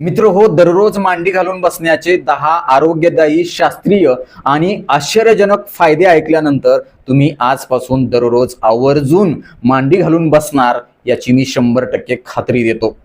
मित्र हो दररोज मांडी घालून बसण्याचे दहा आरोग्यदायी शास्त्रीय आणि आश्चर्यजनक फायदे ऐकल्यानंतर तुम्ही आजपासून दररोज आवर्जून मांडी घालून बसणार याची मी शंभर टक्के खात्री देतो.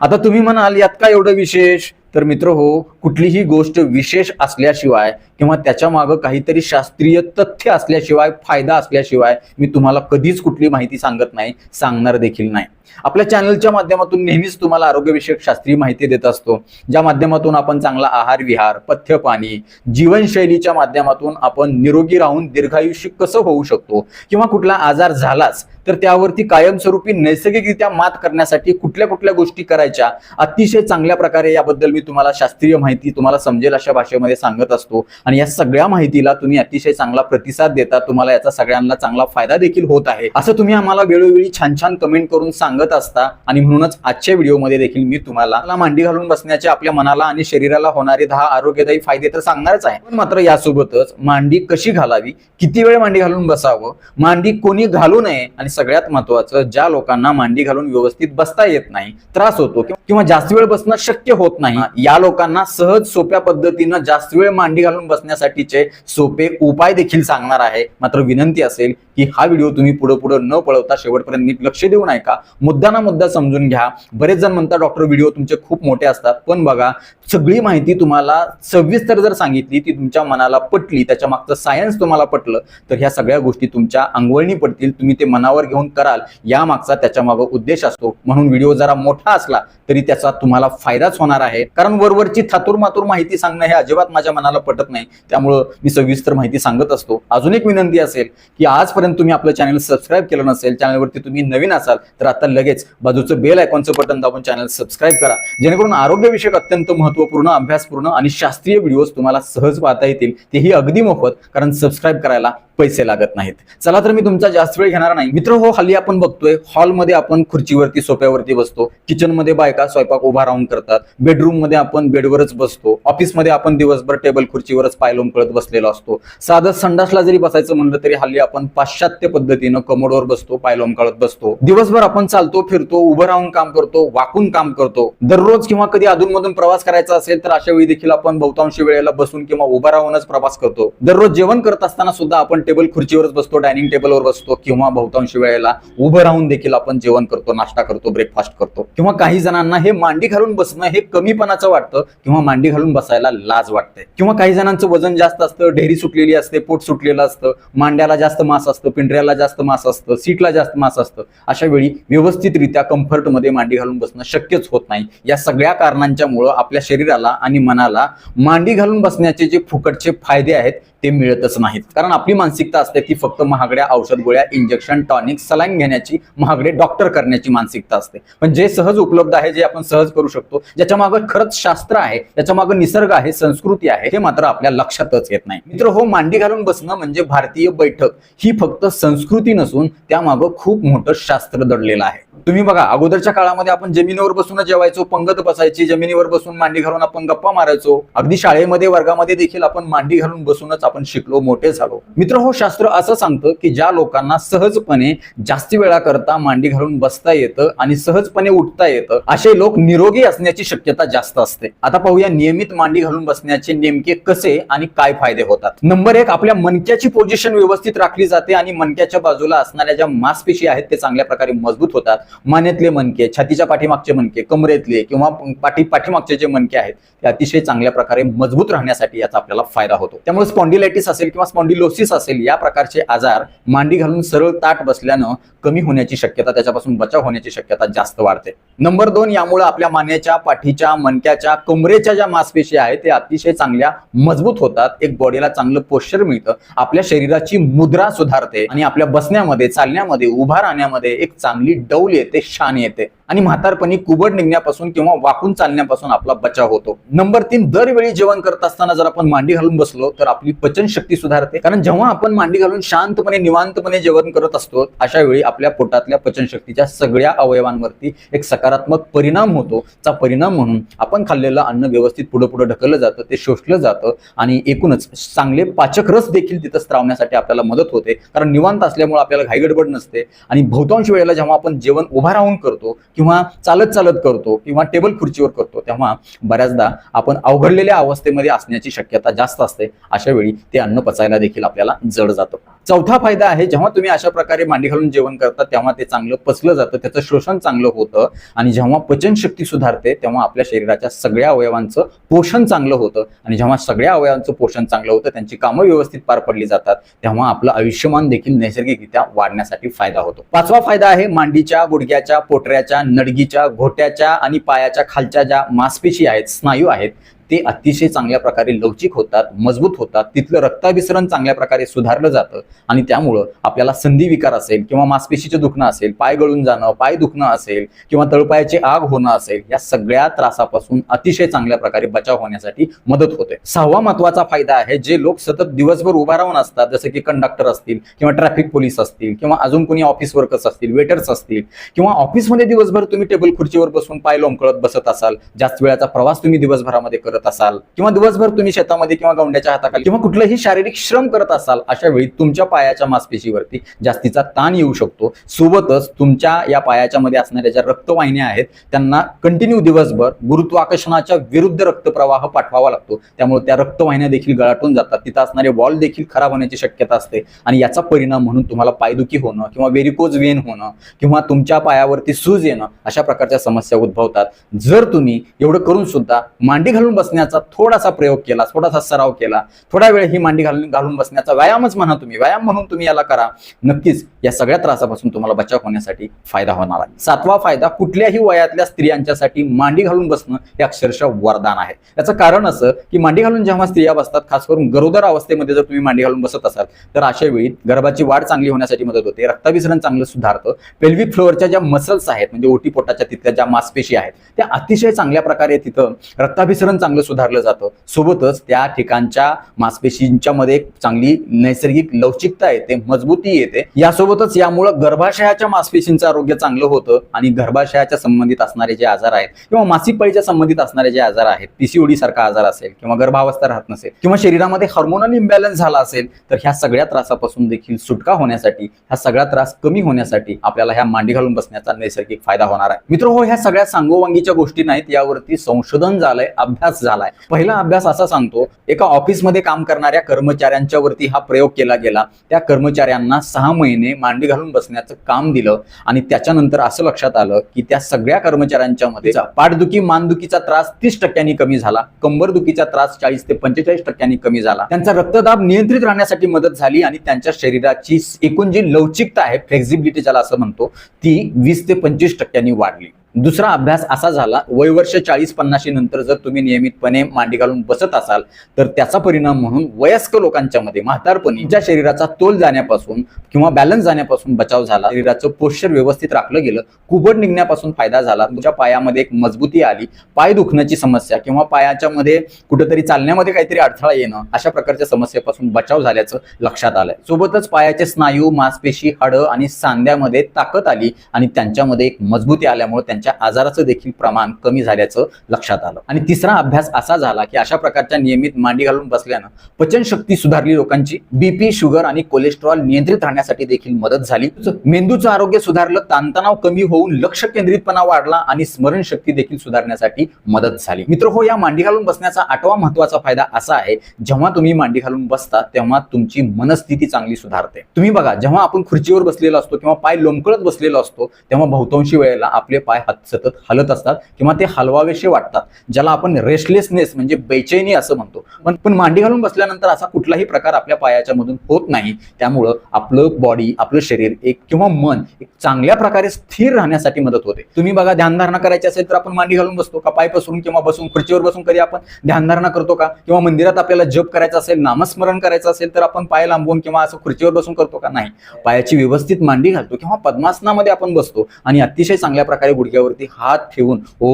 आता तुम्ही म्हणाल यात काय एवढं विशेष? तर मित्र हो कुठलीही गोष्ट विशेष असल्याशिवाय किंवा त्याच्या मागं काहीतरी शास्त्रीय तथ्य असल्याशिवाय फायदा असल्याशिवाय मी तुम्हाला कधीच कुठली माहिती सांगत नाही सांगणार देखील नाही. आपल्या चॅनलच्या माध्यमातून नेहमीच तुम्हाला आरोग्यविषयक शास्त्रीय माहिती देत असतो ज्या माध्यमातून आपण चांगला आहार विहार पथ्य पाणी जीवनशैलीच्या माध्यमातून आपण निरोगी राहून दीर्घायुष्य कसं होऊ शकतो किंवा कुठला आजार झालाच तर त्यावरती कायमस्वरूपी नैसर्गिकरित्या मात करण्यासाठी कुठल्या कुठल्या गोष्टी करायच्या अतिशय चांगल्या प्रकारे याबद्दल मी तुम्हाला शास्त्रीय माहिती तुम्हाला समजेल अशा भाषेमध्ये सांगत असतो. आणि या सगळ्या माहितीला तुम्ही अतिशय चांगला प्रतिसाद देता तुम्हाला याचा सगळ्यांना चांगला फायदा देखील होत आहे. असं तुम्ही आम्हाला वेळोवेळी छान छान कमेंट करून सांगत असता आणि म्हणूनच आजच्या व्हिडिओमध्ये देखील मी तुम्हाला मांडी घालून बसण्याचे आपल्या मनाला आणि शरीराला होणारे दहा आरोग्यदायी फायदे तर सांगणारच आहे. पण मात्र यासोबतच मांडी कशी घालावी किती वेळ मांडी घालून बसावं मांडी कोणी घालू नये आणि सगळ्यात महत्वाचं ज्या लोकांना मांडी घालून व्यवस्थित बसता येत नाही त्रास होतो किंवा जास्त वेळ बसणं शक्य होत नाही या लोकांना सहज सोप्या पद्धतीनं जास्त वेळ मांडी घालून बसण्यासाठीचे सोपे उपाय देखील सांगणार आहे. मात्र विनंती असेल की हा व्हिडिओ तुम्ही पुढे पुढे न पळवता शेवटपर्यंत नीट लक्ष देऊन ऐका का मुद्दा ना मुद्दा समजून घ्या. बरेच जण म्हणतात डॉक्टर व्हिडिओ तुमचे खूप मोठे असतात. पण बघा सगळी माहिती तुम्हाला सविस्तर जर सांगितली ती तुमच्या मनाला पटली त्याच्या मागचं सायन्स तुम्हाला पटलं तर ह्या सगळ्या गोष्टी तुमच्या अंगवळणी पडतील. तुम्ही ते मनावर घेऊन कराल. या मागचा त्याच्या मागं उद्देश असतो. म्हणून व्हिडिओ जरा मोठा असला तरी त्याचा तुम्हाला फायदाच होणार आहे. कारण वरवरची थातूर मातूर माहिती सांगणं हे अजिबात माझ्या मनाला पटत नाही. त्यामुळं मी सविस्तर माहिती सांगत असतो. अजून एक विनंती असेल की आजपर्यंत तुम्ही आपलं चॅनल सबस्क्राईब केलं नसेल चॅनलवरती तुम्ही नवीन असाल तर आता लगेच बाजूचं बेल आयकॉनचं बटन दाबून चॅनल सबस्क्राईब करा. जेणेकरून आरोग्यविषयक अत्यंत महत्त्वपूर्ण अभ्यासपूर्ण आणि शास्त्रीय व्हिडिओज तुम्हाला सहज पाहता येतील. तेही अगदी मोफत कारण सबस्क्राईब करायला पैसे लागत नाहीत. चला तर मी तुमचा जास्त वेळ घेणार नाही. मित्र हो हल्ली आपण बघतोय हॉलमध्ये आपण खुर्चीवरती सोप्यावरती बसतो. किचनमध्ये बायका स्वयंपाक उभा राहून करतात. बेडरूम मध्ये आपण बेडवरच बसतो. ऑफिसमध्ये आपण दिवसभर टेबल खुर्चीवरच पायलोम कळत बसलेलो असतो. साधं संडासला जरी बसायचं म्हणलं तरी हल्ली आपण पाश्चात्य पद्धतीनं कमोडवर बसतो पायलोम कळत बसतो. दिवसभर आपण चालतो फिरतो उभं राहून काम करतो वाकून काम करतो. दररोज किंवा कधी अधूनमधून प्रवास करायचा असेल तर अशा वेळी देखील आपण बहुतांश वेळेला बसून किंवा उभं राहूनच प्रवास करतो. दररोज जेवण करत असताना सुद्धा आपण टेबल खुर्चीवरच बसतो डायनिंग टेबलवर बसतो किंवा बहुतांश वेळेला उभं राहून देखील आपण जेवण करतो नाश्ता करतो ब्रेकफास्ट करतो. किंवा काही जणांना हे मांडी घालून बसणं हे कमीपणाचं वाटतं किंवा मांडी घालून बसायला लाज वाटते. किंवा काही जणांचं वजन जास्त असतं ढेरी सुटलेली असते पोट सुटलेलं असतं मांड्याला जास्त मास असतं पिंढऱ्याला जास्त मास असतं सीटला जास्त मास असतं अशा वेळी व्यवस्थितरित्या कम्फर्टमध्ये मांडी घालून बसणं शक्यच होत नाही. या सगळ्या कारणांच्यामुळं आपल्या शरीराला आणि मनाला मांडी घालून बसण्याचे जे फुकटचे फायदे आहेत ते मिळतच नाहीत. कारण आपली मानसिकता असते ती फक्त महागड्या औषध गोळ्या इंजेक्शन टॉनिक सलाईन घेण्याची महागडे डॉक्टर करण्याची मानसिकता असते. पण जे सहज उपलब्ध आहे जे आपण सहज करू शकतो ज्याच्या मागं खरं शास्त्र आहे त्याच्या मागं निसर्ग आहे संस्कृती आहे हे मात्र आपल्या लक्षातच येत नाही. मित्र हो मांडी घालून बसणं म्हणजे भारतीय बैठक. ही फक्त संस्कृती नसून त्यामागं खूप मोठं शास्त्र दडलेलं आहे. तुम्ही बघा अगोदरच्या काळामध्ये आपण जमिनीवर बसून जेवायचो पंगत बसायची जमिनीवर बसून मांडी घालून आपण गप्पा मारायचो. अगदी शाळेमध्ये वर्गामध्ये देखील आपण मांडी घालून बसूनच आपण शिकलो मोठे झालो. मित्र हो शास्त्र असं सांगतं की ज्या लोकांना सहजपणे जास्ती वेळा करता मांडी घालून बसता येतं आणि सहजपणे उठता येतं असे लोक निरोगी असण्याची शक्यता जास्त असते. आता पाहूया नियमित मांडी घालून बसण्याचे नेमके कसे आणि काय फायदे होतात. नंबर एक आपल्या मणक्याची पोझिशन व्यवस्थित राखली जाते आणि मणक्याच्या बाजूला असणाऱ्या ज्या मांसपेशी आहेत ते चांगल्या प्रकारे मजबूत होतात. मानेतले मणके छातीच्या पाठीमागचे मणके कमरेतले किंवा पाठी पाठीमागचे जे मणके आहेत ते अतिशय चांगल्या प्रकारे मजबूत राहण्यासाठी याचा आपल्याला फायदा होतो. त्यामुळे स्पॉन्डिलायटिस असेल किंवा स्पॉन्डिलोसिस असेल या प्रकारचे आजार मांडी घालून सरळ ताट बसल्यानं कमी होण्याची शक्यता त्याच्यापासून बचाव होण्याची शक्यता जास्त वाढते. नंबर दोन यामुळे आपल्या मानेच्या पाठीच्या मणक्याच्या कमरेच्या ज्या मांसपेशी आहेत ते अतिशय चांगल्या मजबूत होतात. एक बॉडीला चांगलं पोश्चर मिळतं. आपल्या शरीराची मुद्रा सुधारते आणि आपल्या बसण्यामध्ये चालण्यामध्ये उभा राहण्यामध्ये एक चांगली डौल येते शान येते. आणि म्हातारपणी कुबड निघण्यापासून किंवा वाकून चालण्यापासून आपला बचाव होतो. नंबर तीन दरवेळी जेवण करत असताना जर आपण मांडी घालून बसलो तर आपली पचन शक्ती सुधारते. कारण जेव्हा आपण मांडी घालून शांतपणे निवांतपणे जेवण करत असतो अशा वेळी आपल्या पोटातल्या पचनशक्तीच्या सगळ्या अवयवांवरती एक सकारात्मक परिणाम होतो. चा परिणाम म्हणून आपण खाल्लेलं अन्न व्यवस्थित पुढे पुढे ढकललं जातं ते शोषलं जातं आणि एकूणच चांगले पाचक रस देखील तिथं स्त्रावण्यासाठी आपल्याला मदत होते. कारण निवांत असल्यामुळे आपल्याला घाईगडबड नसते. आणि बहुतांश वेळेला जेव्हा आपण जेवण उभा राहून करतो किंवा चालत चालत करतो किंवा टेबल खुर्चीवर करतो तेव्हा बऱ्याचदा आपण अवघडलेल्या अवस्थेमध्ये असण्याची शक्यता जास्त असते. अशा वेळी ते अन्न पचायला देखील आपल्याला जड जातं. चौथा फायदा आहे जेव्हा तुम्ही अशा प्रकारे मांडी घालून जेवण करता तेव्हा ते चांगलं पचलं जातं त्याचं शोषण चांगलं होतं आणि जेव्हा पचनशक्ती सुधारते तेव्हा आपल्या शरीराच्या सगळ्या अवयवांचं पोषण चांगलं होतं आणि जेव्हा सगळ्या अवयवांचं पोषण चांगलं होतं त्यांची कामं व्यवस्थित पार पडली जातात तेव्हा आपलं आयुष्यमान देखील नैसर्गिकरित्या वाढण्यासाठी फायदा होतो. पाचवा फायदा आहे मांडीच्या गुडघ्याच्या पोटऱ्याच्या नडगीच्या घोट्याच्या आणि पायाच्या खालच्या ज्या मांसपेशी आहेत स्नायू आहेत ते अतिशय चांगल्या प्रकारे लवचिक होतात मजबूत होतात. तिथलं रक्ताभिसरण चांगल्या प्रकारे सुधारलं जातं आणि त्यामुळं आपल्याला संधी विकार असेल किंवा मांसपेशीचं दुखणं असेल पाय गळून जाणं पाय दुखणं असेल किंवा तळपायाचे आग होणं असेल या सगळ्या त्रासापासून अतिशय चांगल्या प्रकारे बचाव होण्यासाठी मदत होते. सहावा महत्त्वाचा फायदा आहे जे लोक सतत दिवसभर उभा राहून असतात जसं की कंडक्टर असतील किंवा ट्रॅफिक पोलीस असतील किंवा अजून कोणी ऑफिस वर्कर्स असतील वेटर्स असतील किंवा ऑफिसमध्ये दिवसभर तुम्ही टेबल खुर्चीवर बसून पाय लोंबकळत बसत असाल जास्त वेळाचा प्रवास तुम्ही दिवसभरामध्ये करत असाल किंवा दिवसभर तुम्ही शेतामध्ये किंवा गवंड्याच्या हाताखाली किंवा कुठलंही शारीरिक श्रम करत असाल अशा वेळी तुमच्या पायाच्या मासपेशीवरती जास्तीचा ताण येऊ शकतो. सोबतच तुमच्या या पायाच्या मध्ये असणाऱ्या ज्या रक्तवाहिन्या आहेत त्यांना कंटिन्यू दिवसभर गुरुत्वाकर्षणाच्या विरुद्ध रक्तप्रवाह पाठवावा लागतो. त्यामुळे त्या रक्तवाहिन्या देखील गळाटून जातात. तिथं असणारे वॉल देखील खराब होण्याची शक्यता असते. आणि याचा परिणाम म्हणून तुम्हाला पायदुखी होणं किंवा वेरिकोज वेन होणं किंवा तुमच्या पायावरती सूज येणं अशा प्रकारच्या समस्या उद्भवतात. जर तुम्ही एवढं करून सुद्धा मांडी घालून बसण्याचा थोडासा प्रयोग केला थोडासा सराव केला थोडा वेळ ही मांडी घालून घालून बसण्याचा व्यायामच म्हणा तुम्ही व्यायाम म्हणून तुम्ही याला करा. नक्कीच या सगळ्या त्रासापासून तुम्हाला बचाव होण्यासाठी फायदा होणार आहे. सातवा फायदा कुठल्याही वयातल्या स्त्रियांच्यासाठी मांडी घालून बसणं हे अक्षरशः वरदान आहे. याचं कारण असं की मांडी घालून जेव्हा स्त्रिया बसतात खास करून गरोदर अवस्थेमध्ये जर तुम्ही मांडी घालून बसत असाल तर अशा वेळी गर्भाची वाढ चांगली होण्यासाठी मदत होते. रक्ताभिसरण चांगलं सुधारतं. पेल्विक फ्लोअरच्या ज्या मसल्स आहेत म्हणजे ओटी पोटाच्या तिथल्या ज्या मांसपेशी आहेत त्या अतिशय चांगल्या प्रकारे तिथं रक्ताभिसरण चांगलं सुधारलं जातं. सोबतच त्या ठिकाणच्या मांसपेशींच्या मध्ये एक चांगली नैसर्गिक लवचिकता येते मजबूती येते. यासोबतच यामुळं गर्भाशयाच्या मांसपेशींचं आरोग्य चांगलं होतं आणि गर्भाशयाच्या संबंधित असणारे जे आजार आहेत किंवा मासिक पाळीच्या संबंधित असणारे जे आजार आहेत पीसीओडी सारखा आजार असेल किंवा गर्भावस्था राहत नसेल किंवा शरीरामध्ये हार्मोनल इम्बॅलन्स झाला असेल तर ह्या सगळ्या त्रासापासून देखील सुटका होण्यासाठी हा सगळा त्रास कमी होण्यासाठी आपल्याला ह्या मांडी घालून बसण्याचा नैसर्गिक फायदा होणार आहे. मित्र हो ह्या सगळ्या सांगोवांगीच्या गोष्टी नाहीत यावरती संशोधन झालंय अभ्यास झालाय. पहिला अभ्यास असा सांगतो एका ऑफिसमध्ये काम करणाऱ्या कर्मचाऱ्यांच्या वरती हा प्रयोग केला गेला. त्या कर्मचाऱ्यांना सहा महिने मांडी घालून बसण्याचं काम दिलं आणि त्याच्यानंतर असं लक्षात आलं की त्या सगळ्या कर्मचाऱ्यांच्या मध्ये पाठदुखी मानदुखीचा त्रास तीस टक्क्यांनी कमी झाला. कंबरदुखीचा त्रास चाळीस ते पंचेचाळीस टक्क्यांनी कमी झाला. त्यांचा रक्तदाब नियंत्रित राहण्यासाठी मदत झाली आणि त्यांच्या शरीराची एकूण जी लवचिकता आहे फ्लेक्झिबिलिटी ज्याला असं म्हणतो ती वीस ते पंचवीस टक्क्यांनी वाढली. दुसरा अभ्यास असा झाला वयवर्ष चाळीस पन्नाशी नंतर जर तुम्ही नियमितपणे मांडी घालून बसत असाल तर त्याचा परिणाम म्हणून वयस्क लोकांच्या मध्ये म्हातारपणी ज्या शरीराचा तोल जाण्यापासून किंवा बॅलन्स जाण्यापासून बचाव झाला शरीराचं पोश्चर व्यवस्थित राखलं गेलं कुबड निघण्यापासून फायदा झाला तुमच्या पायामध्ये एक मजबूती आली पाय दुखण्याची समस्या किंवा पायाच्या मध्ये कुठेतरी चालण्यामध्ये काहीतरी अडथळा येणं अशा प्रकारच्या समस्येपासून बचाव झाल्याचं लक्षात आलंय. सोबतच पायाचे स्नायू मांसपेशी हाडं आणि सांध्यामध्ये ताकद आली आणि त्यांच्यामध्ये एक मजबूती आल्यामुळे त्यांच्या आजाराचं देखील प्रमाण कमी झाल्याचं लक्षात आलं. आणि तिसरा अभ्यास असा झाला की अशा प्रकारच्या नियमित मांडी घालून बसल्यानं पचनशक्ती सुधारली लोकांची बीपी शुगर आणि कोलेस्ट्रॉल नियंत्रित राहण्यासाठी देखील मदत झाली. मेंदूचं आरोग्य सुधारलं ताणतणाव कमी होऊन लक्ष केंद्रितपणा वाढला आणि स्मरणशक्ती देखील सुधारण्यासाठी मदत झाली. मित्र हो या मांडी घालून बसण्याचा आठवा महत्त्वाचा फायदा असा आहे जेव्हा तुम्ही मांडी घालून बसता तेव्हा तुमची मनस्थिती चांगली सुधारते. तुम्ही बघा जेव्हा आपण खुर्चीवर बसलेलो असतो किंवा पाय लोंबकळत बसलेलो असतो तेव्हा बहुतांशी वेळेला आपले पाय हात सतत हलत असतात किंवा ते हलवावेसे वाटतात ज्याला आपण रेस्टलेसनेस म्हणजे बेचैनी असं म्हणतो. पण पण मांडी घालून बसल्यानंतर असा कुठलाही प्रकार आपल्या पायाच्या मधून होत नाही. त्यामुळं आपलं बॉडी आपलं शरीर एक किंवा मन एक चांगल्या प्रकारे स्थिर राहण्यासाठी मदत होते. तुम्ही बघा ध्यानधारणा करायची असेल तर आपण मांडी घालून बसतो का? पाय पसरून किंवा बसून खुर्चीवर बसून कधी आपण ध्यानधारणा करतो का? किंवा मंदिरात आपल्याला जप करायचं असेल नामस्मरण करायचं असेल तर आपण पाय लांबवून किंवा असं खुर्चीवर बसून करतो का? नाही. पायाची व्यवस्थित मांडी घालतो किंवा पद्मासनामध्ये आपण बसतो आणि अतिशय चांगल्या प्रकारे डोक्यावरती हात ठेवून ओ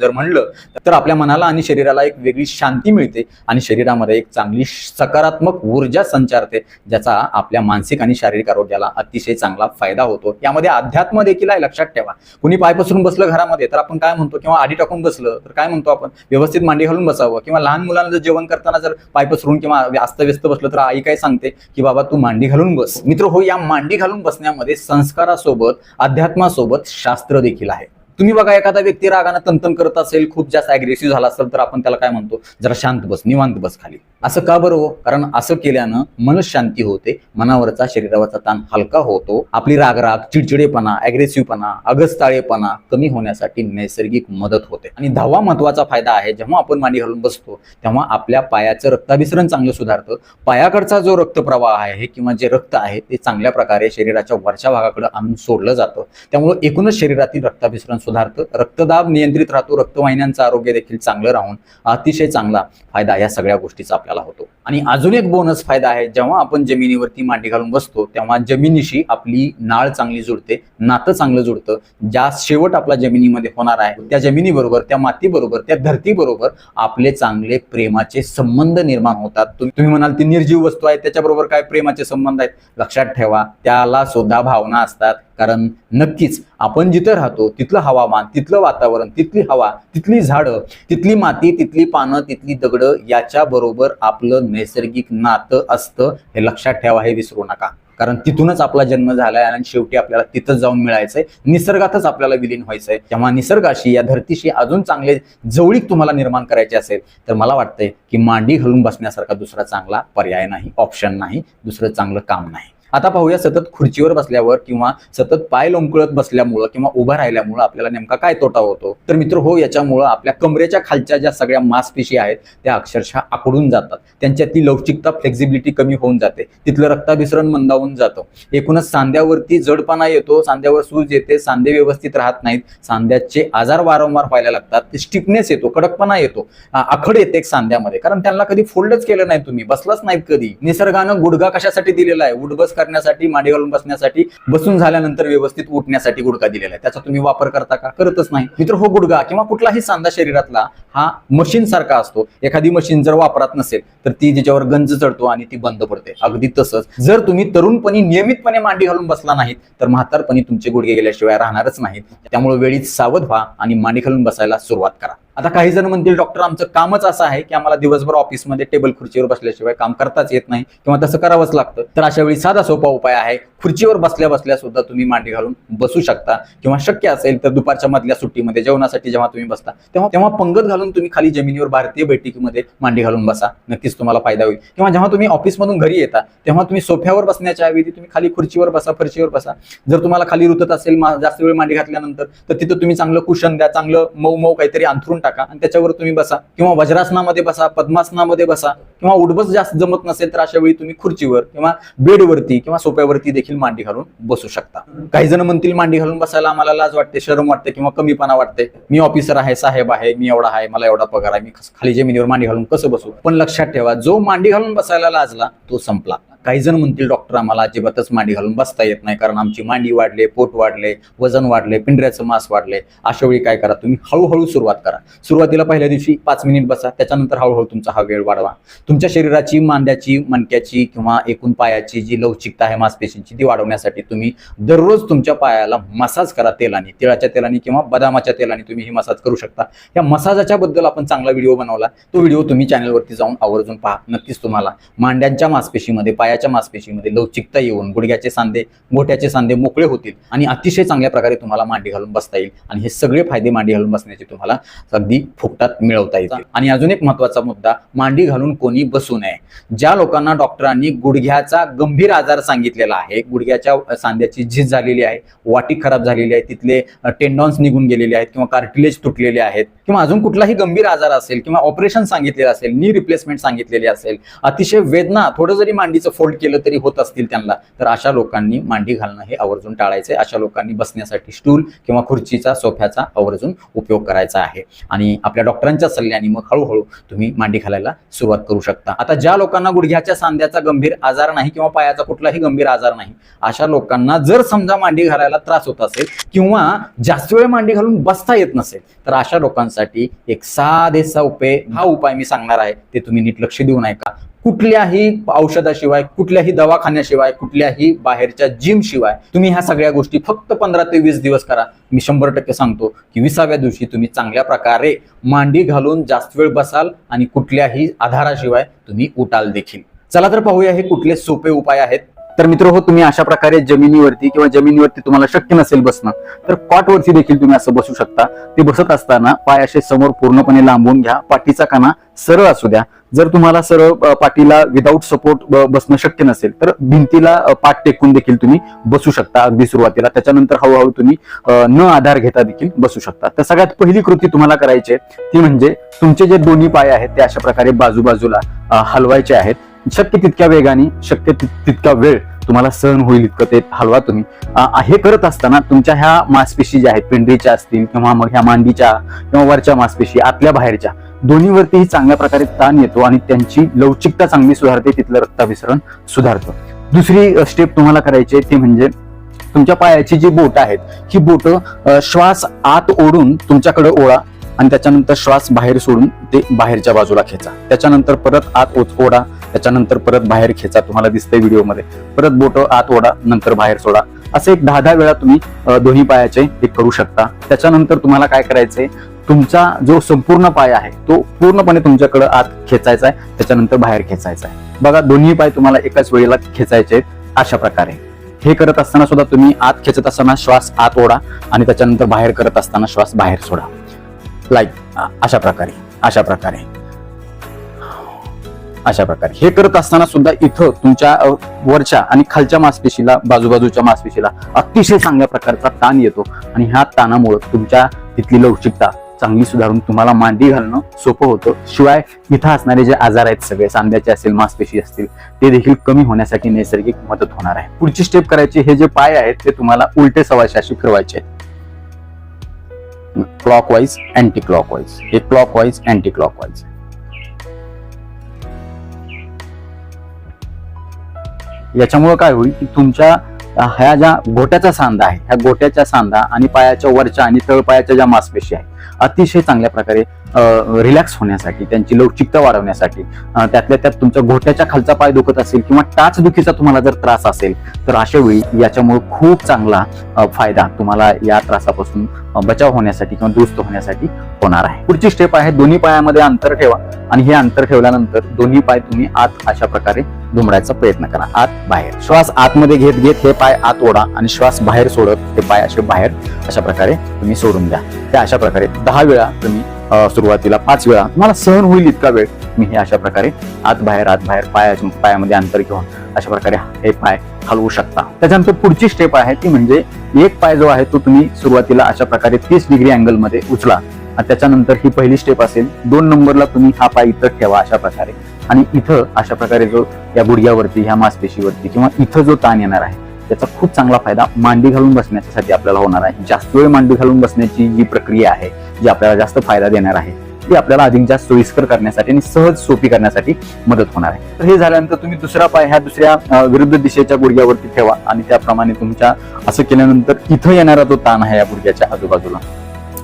जर म्हणलं तर आपल्या मनाला आणि शरीराला एक वेगळी शांती मिळते आणि शरीरामध्ये एक चांगली सकारात्मक ऊर्जा संचारते ज्याचा आपल्या मानसिक आणि शारीरिक आरोग्याला अतिशय चांगला फायदा होतो. यामध्ये अध्यात्म देखील आहे लक्षात ठेवा. कुणी पाय पसरून बसलं घरामध्ये तर आपण काय म्हणतो? किंवा आडी टाकून बसलं तर काय म्हणतो आपण? व्यवस्थित मांडी घालून बसावं. किंवा लहान मुलांना जर जेवण करताना जर पाय पसरून किंवा अस्तव्यस्त बसलं तर आई काय सांगते? की बाबा तू मांडी घालून बस. मित्र हो या मांडी घालून बसण्यामध्ये संस्कारासोबत अध्यात्मासोबत शास्त्र देखील आहे. तुम्ही बघा एखादा व्यक्ती रागानं तंतन करत असेल खूप जास्त अग्रेसिव्ह झाला असेल तर आपण त्याला काय म्हणतो? जरा शांत बस निवांत बस खाली. असं का बरं हो? कारण असं केल्यानं मन शांती होते मनावरचा शरीरावरचा ताण हलका होतो. आपली रागराग चिडचिडेपणा अग्रेसिव्हपणा अगस्ताळेपणा कमी होण्यासाठी नैसर्गिक मदत होते. आणि दहावा महत्त्वाचा फायदा आहे जेव्हा आपण मांडी घालून बसतो तेव्हा आपल्या पायाचं रक्ताभिसरण चांगलं सुधारतं. पायाकडचा जो रक्तप्रवाह आहे किंवा जे रक्त आहे ते चांगल्या प्रकारे शरीराच्या वरच्या भागाकडे आणून सोडलं जातं. त्यामुळे एकूणच शरीरातील रक्ताभिसरण सुधारतं रक्तदाब नियंत्रित राहतो रक्तवाहिन्यांचं आरोग्य देखील चांगलं राहून अतिशय चांगला फायदा या सगळ्या गोष्टीचा आपल्याला होतो. आणि अजून एक बोनस फायदा आहे जेव्हा आपण जमिनीवरती मांडी घालून बसतो तेव्हा जमिनीशी आपली नाळ चांगली जुळते नातं चांगलं जुळतं ज्या शेवट आपला जमिनीमध्ये होणार आहे त्या जमिनीबरोबर त्या मातीबरोबर त्या धरतीबरोबर आपले चांगले प्रेमाचे संबंध निर्माण होतात. तुम्ही म्हणाल ती निर्जीव वस्तू आहे त्याच्याबरोबर काय प्रेमाचे संबंध आहेत? लक्षात ठेवा त्याला सुद्धा भावना असतात. कारण नक्कीच आपण जिथं राहतो तिथलं हवामान तिथलं वातावरण तिथली हवा तिथली झाडं तिथली माती तिथली पानं तिथली दगडं याच्या बरोबर आपलं नैसर्गिक नातं असतं हे लक्षात ठेवा हे विसरू नका. कारण तिथूनच आपला जन्म झालाय आणि शेवटी आपल्याला तिथंच जाऊन मिळायचंय. निसर्गातच आपल्याला विलीन व्हायचंय. तेव्हा निसर्गाशी या धरतीशी अजून चांगले जवळीक तुम्हाला निर्माण करायचे असेल तर मला वाटतंय की मांडी घालून बसण्यासारखा दुसरा चांगला पर्याय नाही ऑप्शन नाही दुसरं चांगलं काम नाही. आता पाहूया सतत खुर्चीवर बसल्यावर किंवा सतत पाय लोंबकळत बसल्यामुळं किंवा उभा राहिल्यामुळं आपल्याला नेमका काय तोटा होतो? तर मित्र हो याच्यामुळं आपल्या कमरेच्या खालच्या ज्या सगळ्या मांसपेशी आहेत त्या अक्षरशः आकडून जातात. त्यांच्यातली लवचिकता फ्लेक्झिबिलिटी कमी होऊन जाते. तिथलं रक्ताभिसरण मंदावून जातं. एकूणच सांध्यावरती जडपणा येतो सांध्यावर सूज येते सांधे व्यवस्थित राहत नाहीत सांध्याचे आजार वारंवार व्हायला लागतात स्टिफनेस येतो कडकपणा येतो आखड येते एक सांध्यामध्ये. कारण त्यांना कधी फोल्डच केलं नाही तुम्ही बसलाच नाहीत कधी. निसर्गानं गुडघा कशासाठी दिलेला आहे? उडबस करण्यासाठी मांडी घालून बसण्यासाठी बसून झाल्यानंतर व्यवस्थित उठण्यासाठी गुडघा दिलेला आहे. त्याचा तुम्ही वापर करता का? करतच नाही. मित्र हो गुडघा किंवा कुठलाही सांधा शरीरातला हा मशीन सारखा असतो. एखादी मशीन जर वापरात नसेल तर ती ज्याच्यावर गंज चढतो आणि ती बंद पडते. अगदी तसंच जर तुम्ही तरुणपणी नियमितपणे मांडी घालून बसला नाहीत तर म्हातारपणी तुमचे गुडघे गेल्याशिवाय राहणारच नाहीत. त्यामुळे वेळीच सावध व्हा आणि मांडी घालून बसायला सुरुवात करा. आता काही जण म्हणतील डॉक्टर आमचं कामच असं आहे की आम्हाला दिवसभर ऑफिसमध्ये टेबल खुर्चीवर बसल्याशिवाय काम करताच येत नाही किंवा तसं करावंच लागतं. तर अशा वेळी साधा सोपा उपाय आहे खुर्चीवर बसल्या बसल्या सुद्धा तुम्ही मांडी घालून बसू शकता किंवा शक्य असेल तर दुपारच्या मधल्या सुट्टीमध्ये जेवणासाठी जेव्हा तुम्ही बसता तेव्हा तेव्हा पंगत घालून तुम्ही खाली जमिनीवर भारतीय बैठकीमध्ये मांडी घालून बसा. नक्कीच तुम्हाला फायदा होईल. किंवा जेव्हा तुम्ही ऑफिसमधून घरी येता तेव्हा तुम्ही सोफ्यावर बसण्याच्या ऐवजी तुम्ही खाली खुर्चीवर बसा फरशीवर बसा. जर तुम्हाला खाली रुतत असेल मा- जास्त वेळ मांडी घातल्यानंतर तर तिथं तुम्ही चांगलं कुशन द्या चांगलं मऊ मऊ काहीतरी अंथरून टाका आणि त्याच्यावर तुम्ही बसा. किंवा वज्रासनामध्ये बसा पद्मासनामध्ये बसा. किंवा उडबस जास्त जमत नसेल तर अशा वेळी तुम्ही खुर्चीवर किंवा बेडवरती किंवा सोप्यावरती देखील मांडी घालून बसू शकता. काही जण म्हणतील मांडी घालून बसायला आम्हाला लाज वाटते शरम वाटते किंवा कमीपणा वाटते. मी ऑफिसर आहे साहेब आहे मी एवढा आहे मला एवढा पगार आहे मी खाली जमिनीवर मांडी घालून कसं बसू? पण लक्षात ठेवा जो मांडी घालून बसायला लाजला तो संपला. काही जण म्हणतील डॉक्टर आम्हाला अजिबातच मांडी घालून बसता येत नाही कारण आमची मांडी वाढले पोट वाढले वजन वाढले पिंढऱ्याचं मास वाढले. अशा वेळी काय करा तुम्ही? हळूहळू सुरुवात करा. सुरुवातीला पहिल्या दिवशी पाच मिनिट बसा त्याच्यानंतर हळूहळू तुमचा हा वेळ वाढवा. तुमच्या शरीराची मांड्याची मणक्याची किंवा एकूण पायाची जी लवचिकता आहे मांसपेशींची ती वाढवण्यासाठी तुम्ही दररोज तुमच्या पायाला मसाज करा तेलाने. तिळाच्या तेलाने किंवा बदामाच्या तेलाने तुम्ही ही मसाज करू शकता. या मसाजाच्या बद्दल आपण चांगला व्हिडिओ बनवला. तो व्हिडिओ तुम्ही चॅनलवरती जाऊन आवर्जून पहा. नक्कीच तुम्हाला मांड्यांच्या मांसपेशीमध्ये पायाच्या मांसपेशीमध्ये लवचिकता येऊन गुडघ्याचे सांधे गोठ्याचे सांधे मोकळे होतील आणि अतिशय चांगल्या प्रकारे तुम्हाला मांडी घालून बसता येईल आणि हे सगळे फायदे मांडी घालून बसण्याचे तुम्हाला अगदी फुकटात मिळवता येतील. आणि अजून एक महत्त्वाचा मुद्दा मांडी घालून कोणी बसू नये. ज्या लोकांना डॉक्टरांनी गुडघ्याचा गंभीर आजार सांगितलेला आहे गुडघ्याच्या सांध्याची झीज झालेली आहे वाटी खराब झालेली आहे तिथले टेंडॉन्स निघून गेलेले आहेत किंवा कार्टिलेज तुटलेले आहेत किंवा अजून कुठलाही गंभीर आजार असेल किंवा ऑपरेशन सांगितलेलं असेल नी रिप्लेसमेंट सांगितलेली असेल अतिशय वेदना थोडं जरी मांडीचं फोल्ड केलं तरी होत असतील त्यांना. तर अशा लोकांनी मांडी घालणं हे आवर्जून टाळायचंय अशा लोकांनी बसण्यासाठी स्टूल किंवा खुर्चीचा सोफ्याचा आवर्जून उपयोग करायचा आहे. आणि आपल्या डॉक्टरांच्या सल्ल्याने मग हळूहळू तुम्ही मांडी घालायला सुरुवात करू शकता. आता ज्या लोकांना गुडघ्याच्या सांध्याचा गंभीर आजार नाही किंवा पायाचा कुठलाही गंभीर आजार नाही अशा लोकांना जर समजा मांडी घालायला त्रास होत असेल किंवा जास्त वेळ मांडी घालून बसता येत नसेल तर अशा लोकांसाठी एक साधेसा उपाय हा उपाय मी सांगणार आहे ते तुम्ही नीट लक्ष देऊन ऐका कुठल्याही औषधाशिवाय कुठल्याही दवाखान्याशिवाय कुठल्याही बाहेरच्या जिम शिवाय तुम्ही ह्या सगळ्या गोष्टी फक्त पंधरा ते वीस दिवस करा. मी शंभर टक्के सांगतो की विसाव्या दिवशी तुम्ही चांगल्या प्रकारे मांडी घालून जास्त वेळ बसाल आणि कुठल्याही आधाराशिवाय तुम्ही उठाल देखील. चला तर पाहूया हे कुठले सोपे उपाय आहेत. तर मित्र हो तुम्ही अशा प्रकारे जमिनीवरती किंवा जमिनीवरती तुम्हाला शक्य नसेल बसणं तर कॉटवरती देखील तुम्ही असं बसू शकता. ते बसत असताना पाय असे समोर पूर्णपणे लांबून घ्या. पाठीचा काना सरळ असू द्या. जर तुम्हाला सरळ पाठीला विदाऊट सपोर्ट बसणं शक्य नसेल तर भिंतीला पाठ टेकून देखील तुम्ही बसू शकता अगदी सुरुवातीला. त्याच्यानंतर हळूहळू तुम्ही न आधार घेता देखील बसू शकता. तर सगळ्यात पहिली कृती तुम्हाला करायची आहे ती म्हणजे तुमचे जे दोन्ही पाय आहेत ते अशा प्रकारे बाजूबाजूला हलवायचे आहेत. शक्य तितक्या वेगाने शक्य तितका वेळ तुम्हाला सहन होईल इतकं ते हलवा तुम्ही. हे करत असताना तुमच्या ह्या मासपेशी ज्या आहेत पिंडरीच्या असतील किंवा मग ह्या मांडीच्या किंवा वरच्या मासपेशी आतल्या बाहेरच्या दोन्हीवरतीही चांगल्या प्रकारे ताण येतो आणि त्यांची लवचिकता चांगली सुधारते तिथलं रक्ताभिसरण सुधारतं. दुसरी स्टेप तुम्हाला करायची आहे ती म्हणजे तुमच्या पायाची जी बोट आहेत ही बोट श्वास आत ओढून तुमच्याकडे ओढा आणि त्याच्यानंतर श्वास बाहेर सोडून ते बाहेरच्या बाजूला खेचा. त्याच्यानंतर परत आत ओच ओढा त्याच्यानंतर परत बाहेर खेचा. तुम्हाला दिसतंय व्हिडिओमध्ये. परत बोट आत ओढा नंतर बाहेर सोडा. असं एक दहा दहा वेळा तुम्ही दोन्ही पायाचे हे करू शकता. त्याच्यानंतर तुम्हाला काय करायचंय? तुमचा जो संपूर्ण पाय आहे तो पूर्णपणे तुमच्याकडे आत खेचायचा आहे त्याच्यानंतर बाहेर खेचायचा आहे. बघा दोन्ही पाय तुम्हाला एकाच वेळेला खेचायचे आहेत अशा प्रकारे. हे करत असताना सुद्धा तुम्ही आत खेचत असताना श्वास आत ओढा आणि त्याच्यानंतर बाहेर करत असताना श्वास बाहेर सोडा. लाईक अशा प्रकारे अशा प्रकारे. अशा प्रकारे. हे करत असताना सुद्धा इथं तुमच्या वरच्या आणि खालच्या मासपेशीला बाजूबाजूच्या मांसपेशीला अतिशय चांगल्या प्रकारचा ताण येतो आणि ह्या ताणामुळे तुमच्या तिथली लवचिकता चांगली सुधारून तुम्हाला मांडी घालणं सोपं होतं. शिवाय इथं असणारे जे आजार आहेत सगळे सांध्याचे असेल मांसपेशी असतील ते देखील कमी होण्यासाठी नैसर्गिक मदत होणार आहे. पुढची स्टेप करायची हे जे पाय आहेत ते तुम्हाला उलटे सवाशे असे फिरवायचे आहेत. क्लॉकवाईज अँटी क्लॉकवाईज हे क्लॉकवाईज अँटी क्लॉकवाईज याच्यामुळे काय होईल की तुमच्या ह्या ज्या गोट्याचा सांधा आहे ह्या गोट्याच्या सांधा आणि पायाच्या वरच्या आणि तळपायाच्या ज्या मांसपेशी आहेत अतिशय चांगल्या प्रकारे रिलॅक्स होण्यासाठी त्यांची लवचिकता वाढवण्यासाठी त्यातल्या त्यात तुमच्या घोट्याच्या खालचा पाय दुखत असेल किंवा टाच दुखीचा तुम्हाला जर त्रास असेल तर अशा वेळी याच्यामुळे खूप चांगला फायदा तुम्हाला या त्रासापासून बचाव होण्यासाठी किंवा दुरुस्त होण्यासाठी होणार आहे. पुढची स्टेप आहे दोन्ही पायामध्ये अंतर ठेवा आणि हे अंतर ठेवल्यानंतर दोन्ही पाय तुम्ही आत अशा प्रकारे धुमडायचा प्रयत्न करा. आत बाहेर. श्वास आतमध्ये घेत घेत हे पाय आत ओढा आणि श्वास बाहेर सोडत ते पाय असे बाहेर अशा प्रकारे तुम्ही सोडून द्या. त्या अशा प्रकारे दहा वेळा तुम्ही सुरुवातीला पाच वेळा तुम्हाला सहन होईल इतका वेळ. तुम्ही हे अशा प्रकारे आत बाहेर आत बाहेर पाया पायामध्ये अंतर घेऊन अशा प्रकारे हे पाय हलवू शकता. त्याच्यानंतर पुढची स्टेप आहे ती म्हणजे एक पाय जो आहे तो तुम्ही सुरुवातीला अशा प्रकारे तीस डिग्री अँगलमध्ये उचला. आणि त्याच्यानंतर ही पहिली स्टेप असेल दोन नंबरला तुम्ही हा पाय इथं ठेवा अशा प्रकारे. आणि इथं अशा प्रकारे जो या गुडघ्यावरती ह्या मासपेशीवरती किंवा इथं जो ताण येणार आहे त्याचा खूप चांगला फायदा मांडी घालून बसण्यासाठी आपल्याला होणार आहे. जास्त वेळ मांडी घालून बसण्याची जी प्रक्रिया आहे जी आपल्याला जास्त फायदा देणार आहे ती आपल्याला अधिक जास्त सोयीस्कर करण्यासाठी आणि सहज सोपी करण्यासाठी मदत होणार आहे. तर हे झाल्यानंतर तुम्ही दुसरा पाय ह्या दुसऱ्या विरुद्ध दिशेच्या गुडघ्यावरती ठेवा आणि त्याप्रमाणे तुमच्या असं केल्यानंतर इथं येणारा जो ताण आहे या गुडघ्याच्या आजूबाजूला.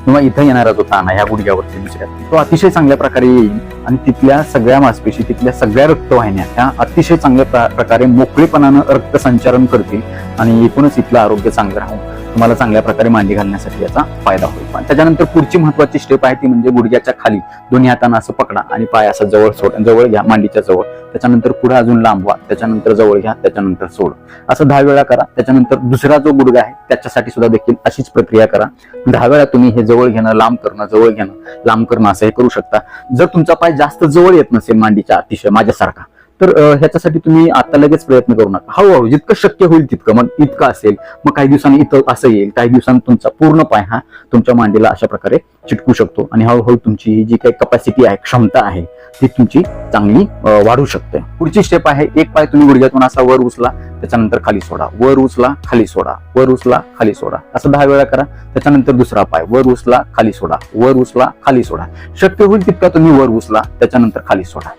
किंवा इथं येणारा जो ताण आहे ह्या गुडघ्यावरती दुसऱ्या तो अतिशय चांगल्या प्रकारे येईल आणि तिथल्या सगळ्या मासपेशी तिथल्या सगळ्या रक्तवाहिन्या त्या अतिशय चांगल्या प्रकारे मोकळेपणानं रक्तसंचालन करतील आणि एकूणच इथलं आरोग्य चांगलं राहून तुम्हाला चांगल्या प्रकारे मांडी घालण्यासाठी याचा फायदा होईल. पण त्याच्यानंतर पुढची महत्वाची स्टेप आहे ती म्हणजे गुडघ्याच्या खाली दोन्ही हातांना असं पकडा आणि पाय असं जवळ सोड जवळ घ्या मांडीच्या जवळ. त्याच्यानंतर पुढे अजून लांबवा त्याच्यानंतर जवळ घ्या त्याच्यानंतर सोड. असं दहा वेळा करा त्याच्यानंतर दुसरा जो गुडघा आहे त्याच्यासाठी सुद्धा देखील अशीच प्रक्रिया करा. दहा वेळा तुम्ही हे जवळ घेणं लांब करणं जवळ घेणं लांब करणं असं हे करू शकता. जर तुमचा पाय जास्त जवळ येत नसेल मांडीच्या अतिशय माझ्यासारखा तर ह्याच्यासाठी तुम्ही आता लगेच प्रयत्न करू नका. हळूहळू जितकं शक्य होईल तितकं मग इतकं असेल मग काही दिवसांनी इथं असं येईल काही दिवसांनी तुमचा पूर्ण पाय हा तुमच्या मांडीला अशा प्रकारे चिटकू शकतो आणि हळूहळू तुमची जी काही कपॅसिटी आहे क्षमता आहे ती तुमची चांगली वाढू शकते. पुढची स्टेप आहे एक पाय तुम्ही गुडघ्यातून असा वर उचला त्याच्यानंतर खाली सोडा. वर उचला खाली सोडा. वर उचला खाली सोडा. असं दहा वेळा करा त्याच्यानंतर दुसरा पाय. वर उचला खाली सोडा. वर उचला खाली सोडा. शक्य होईल तितका तुम्ही वर उचला त्याच्यानंतर खाली सोडा.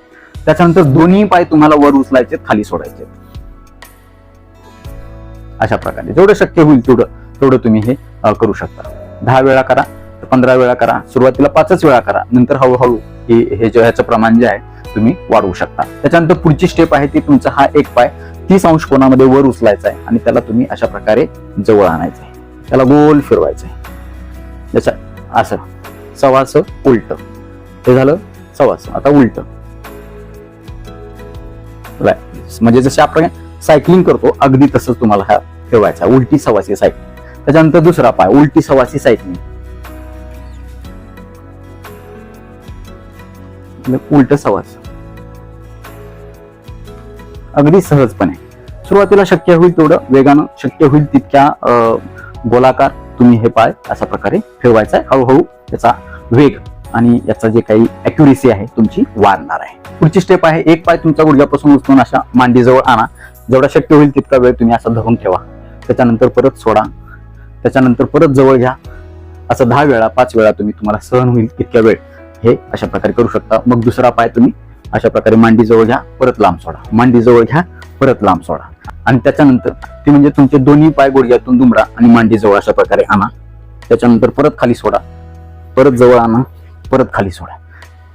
त्याच्यानंतर दोन्ही पाय तुम्हाला वर उचलायचे खाली सोडायचे. अशा प्रकारे. जेवढं शक्य होईल तेवढं तेवढं तुम्ही हे करू शकता. दहा वेळा करा पंधरा वेळा करा सुरुवातीला पाचच वेळा करा नंतर हळूहळू हे हे जे ह्याचं प्रमाण जे आहे तुम्ही वाढवू शकता. त्याच्यानंतर पुढची स्टेप आहे ती तुमचा हा एक पाय तीस अंश कोणामध्ये वर उचलायचा आहे आणि त्याला तुम्ही अशा प्रकारे जवळ आणायचं आहे. त्याला गोल फिरवायचं आहे. त्याच्या असं सवास उलट. हे झालं सवास आता उलट. म्हणजे जसे आपण सायकलिंग करतो अगदी तसंच तुम्हाला हा ठेवायचा उलटी सवासी सायकलिंग त्याच्यानंतर दुसरा पाय उलटी सवासी सायकलिंग म्हणजे उलट सवास. अगदी सहजपणे. सुरुवातीला शक्य होईल तेवढं वेगानं शक्य होईल तितक्या अं, गोलाकार तुम्ही हे पाय अशा प्रकारे ठेवायचा आहे. हळूहळू त्याचा वेग आणि याचा जे काही अॅक्युरेसी आहे तुमची वाढणार आहे. पुढची स्टेप आहे एक पाय तुमच्या गुडघ्यापासून उचलून अशा मांडीजवळ आणा. जेवढा शक्य होईल तितका वेळ तुम्ही असा धरून ठेवा. त्याच्यानंतर परत सोडा. त्याच्यानंतर परत जवळ घ्या. असं दहा वेळा पाच वेळा तुम्ही तुम्हाला सहन होईल इतक्या वेळ. हे अशा प्रकारे करू शकता. मग दुसरा पाय तुम्ही अशा प्रकारे मांडी जवळ घ्या परत लांब सोडा. मांडी जवळ घ्या परत लांब सोडा. आणि त्याच्यानंतर ती म्हणजे तुमचे दोन्ही पाय गुडघ्यातून दुमडा आणि मांडी जवळ अशा प्रकारे आणा. त्याच्यानंतर परत खाली सोडा. परत जवळ आणा. परत खाली सोडा.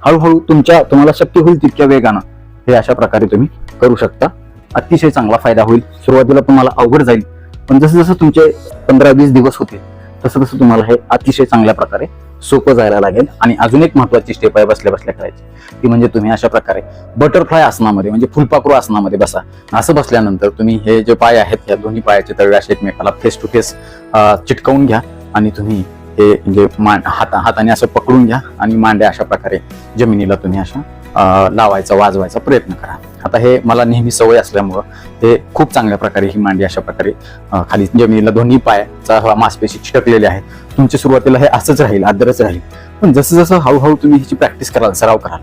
हळूहळू तुमच्या तुम्हाला शक्य होईल तितक्या वेगानं हे अशा प्रकारे तुम्ही करू शकता. अतिशय चांगला फायदा होईल. सुरुवातीला तुम्हाला अवघड जाईल. पण जसं जसं तुमचे पंधरा वीस दिवस होतील तसं तसं तुम्हाला हे अतिशय चांगल्या प्रकारे सोपं जायला लागेल. आणि अजून एक महत्वाची स्टेप आहे बसल्या बसल्या करायची. ती म्हणजे तुम्ही अशा प्रकारे बटरफ्लाय आसनामध्ये म्हणजे फुलपाखरू आसनामध्ये बसा. असं बसल्यानंतर तुम्ही हे जे पाय आहेत या दोन्ही पायाचे तळवे असे एकमेकाला फेस टू फेस चिटकवून घ्या. आणि तुम्ही हे म्हणजे मान हाता हाताने असं पकडून घ्या आणि मांड्या अशा प्रकारे जमिनीला तुम्ही अशा लावायचा वाजवायचा प्रयत्न करा. आता हे मला नेहमी सवय असल्यामुळं ते खूप चांगल्या प्रकारे ही मांडी अशा प्रकारे खाली जमिनीला दोन्ही पायाचा मासपेशी चिटकलेले आहेत तुमच्या सुरुवातीला हे असंच राहील आदरच राहील. पण जसं जसं हळूहळू तुम्ही ह्याची प्रॅक्टिस कराल सराव कराल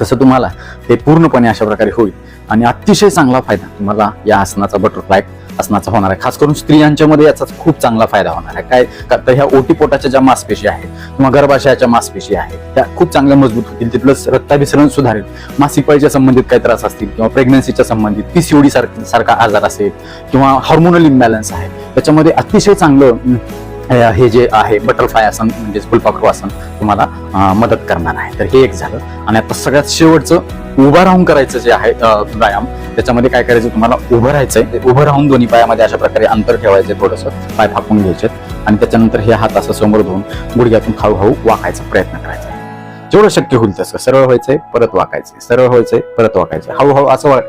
तसं तुम्हाला ते पूर्णपणे अशा प्रकारे होईल. आणि अतिशय चांगला फायदा तुम्हाला या आसनाचा बटरफ्लाय आसनाचा होणार आहे. खास करून स्त्रियांच्या मध्ये याचा खूप चांगला फायदा होणार आहे. काय? तर ह्या ओटीपोटाच्या ज्या मासपेशी आहेत किंवा गर्भाशयाच्या मासपेशी आहेत त्या खूप चांगल्या मजबूत होतील. तिथलं रक्ताभिसरण सुधारेल. मासिक पाळीच्या संबंधित काही त्रास असतील किंवा प्रेग्नन्सीच्या संबंधित पीसीओडी सारखा सारखा आजार असेल किंवा हार्मोनल इम्बॅलन्स आहे. त्याच्यामध्ये अतिशय चांगलं हे जे आहे बटरफ्लाय आसन म्हणजेच फुलपाखरू आसन तुम्हाला मदत करणार आहे. तर हे एक झालं. आणि आता सगळ्यात शेवटचं उभं राहून करायचं जे आहे व्यायाम त्याच्यामध्ये काय करायचं तुम्हाला उभं राहायचंय. उभं राहून दोन्ही पायामध्ये अशा प्रकारे अंतर ठेवायचे थोडंसं पाय फाकून घ्यायचे आणि त्याच्यानंतर हे हात असं समोर धुवून गुडघ्यातून हळूहळू वाकायचा प्रयत्न करायचा. जेवढं शक्य होईल तसं. सरळ व्हायचंय परत वाकायचंय. सरळ व्हायचंय परत वाकायचंय. हळूहळू असं वा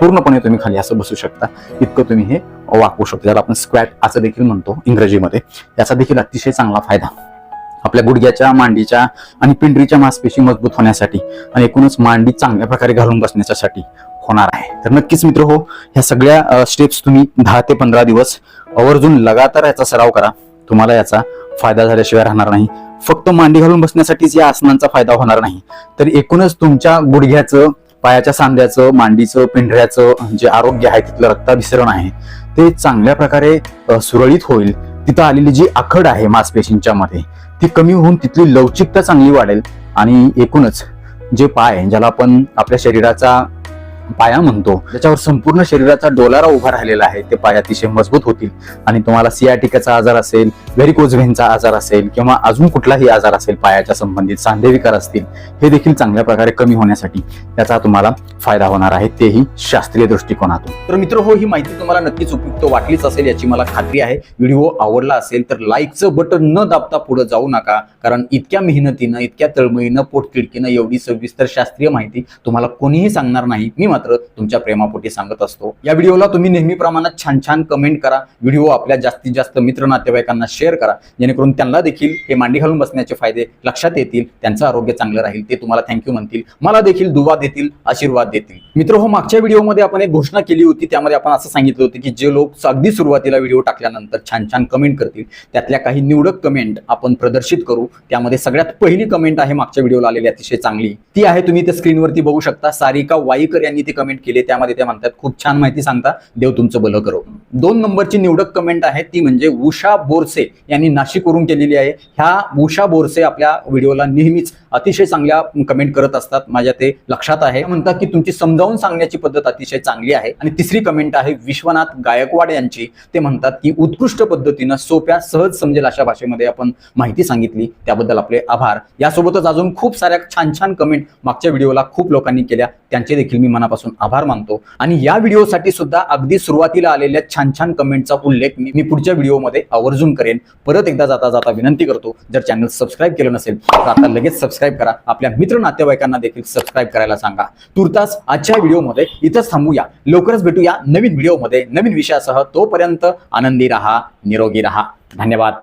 पूर्णपणे तुम्ही खाली असं बसू शकता. इतकं तुम्ही हे वाकवू शकता. ज्याला आपण स्क्वॅट असं देखील म्हणतो इंग्रजीमध्ये. याचा देखील अतिशय चांगला फायदा. आपल्या गुडघ्याच्या मांडीच्या आणि पिंडरीच्या मांसपेशी मजबूत होण्यासाठी आणि एकूणच मांडी चांगल्या प्रकारे घालून बसण्यासाठी होणार आहे. तर नक्कीच मित्र हो ह्या सगळ्या स्टेप्स तुम्ही दहा ते पंधरा दिवस आवर्जून लगातार याचा सराव करा. तुम्हाला याचा फायदा झाल्याशिवाय राहणार नाही. फक्त मांडी घालून बसण्यासाठीच या आसनांचा फायदा होणार नाही. तर एकूणच तुमच्या गुडघ्याचं पायाच्या सांध्याचं मांडीचं पिंढऱ्याचं जे आरोग्य आहे तिथलं रक्ताभिसरण आहे ते चांगल्या प्रकारे सुरळीत होईल. तिथं आलेली जी आखड आहे मासपेशींच्या मध्ये ती कमी होऊन तिथली लवचिकता चांगली वाढेल. आणि एकूणच जे पाय ज्याला आपण आपल्या शरीराचा पाया म्हणतो. ज्याच्यावर संपूर्ण शरीराचा डोलारा उभा राहिलेला आहे ते पाय अतिशय मजबूत होतील. आणि तुम्हाला सियाटिकाचा आजार असेल व्हेरिकोजव्हेनचा आजार असेल किंवा अजून कुठलाही आजार असेल पायाच्या संबंधित सांधेविकार असतील हे देखील चांगल्या प्रकारे कमी होण्यासाठी त्याचा तुम्हाला फायदा होणार आहे तेही शास्त्रीय दृष्टिकोनातून. तर मित्र हो ही माहिती तुम्हाला नक्कीच उपयुक्त वाटलीच असेल याची मला खात्री आहे. व्हिडिओ आवडला असेल तर लाईकचं बटन न दाबता पुढे जाऊ नका कारण इतक्या मेहनतीनं इतक्या तळमळीनं पोटतिडकीनं एवढी सविस्तर शास्त्रीय माहिती तुम्हाला कोणीही सांगणार नाही. मी मात्र तुमच्या प्रेमापोटी सांगत असतो. या व्हिडिओला तुम्ही नेहमी प्रमाणात छान छान कमेंट करा. व्हिडिओ आपल्या जास्तीत जास्त मित्र नातेवाईकांना शेअर करा. जेणेकरून त्यांना देखील हे मांडी घालून बसण्याचे फायदे लक्षात येतील त्यांचं आरोग्य चांगलं राहील ते तुम्हाला थँक्यू म्हणतील. मला देखील दुवा देतील आशीर्वाद देतील. मित्र हो मागच्या व्हिडिओमध्ये आपण एक घोषणा केली होती. त्यामध्ये आपण असं सांगितलं होतं की जे लोक अगदी सुरुवातीला व्हिडिओ टाकल्यानंतर छान छान कमेंट करतील त्यातल्या काही निवडक कमेंट आपण प्रदर्शित करू. त्यामध्ये सगळ्यात पहिली कमेंट आहे मागच्या व्हिडिओला आलेली अतिशय चांगली. ती आहे तुम्ही त्या स्क्रीनवरती बघू शकता. सारिका वाईकर यांनी ती कमेंट केली त्यामध्ये ते म्हणतात खूप छान माहिती सांगता देव तुमचं भलं करो. दोन नंबरची निवडक कमेंट आहे ती म्हणजे उषा बोरसे यांनी नाशिकवरून केलेली आहे. ह्या उषा बोरसे आपल्या व्हिडिओला नेहमीच अतिशय चांगल्या कमेंट करत असतात. माझ्या ते लक्षात आहे. म्हणतात की तुमची समजावून सांगण्याची पद्धत अतिशय चांगली आहे. आणि तिसरी कमेंट आहे विश्वनाथ गायकवाड यांची. ते म्हणतात की उत्कृष्ट पद्धतीनं सोप्या सहज समजेल अशा भाषेमध्ये आपण माहिती सांगितली. त्याबद्दल आपले आभार. यासोबतच अजून खूप साऱ्या छान छान कमेंट मागच्या व्हिडिओला खूप लोकांनी केल्या. त्यांचे देखील मी मनापासून आभार मानतो. आणि या व्हिडिओसाठी सुद्धा अगदी सुरुवातीला आलेल्या छान छान कमेंटचा उल्लेख मी मी पुढच्या व्हिडिओमध्ये आवर्जून करेन. परत एकदा जाता जाता विनंती करतो. जर चॅनल सबस्क्राईब केलं नसेल तर आता लगेच सबस्क्राईब करा. आपल्या मित्र नातेवाईकांना देखील सबस्क्राईब करायला सांगा. तुर्तास आजच्या व्हिडिओमध्ये इथंच थांबूया. लवकरच भेटूया नवीन व्हिडिओमध्ये. नवीन विषयासह तोपर्यंत आनंदी राहा निरोगी राहा. धन्यवाद.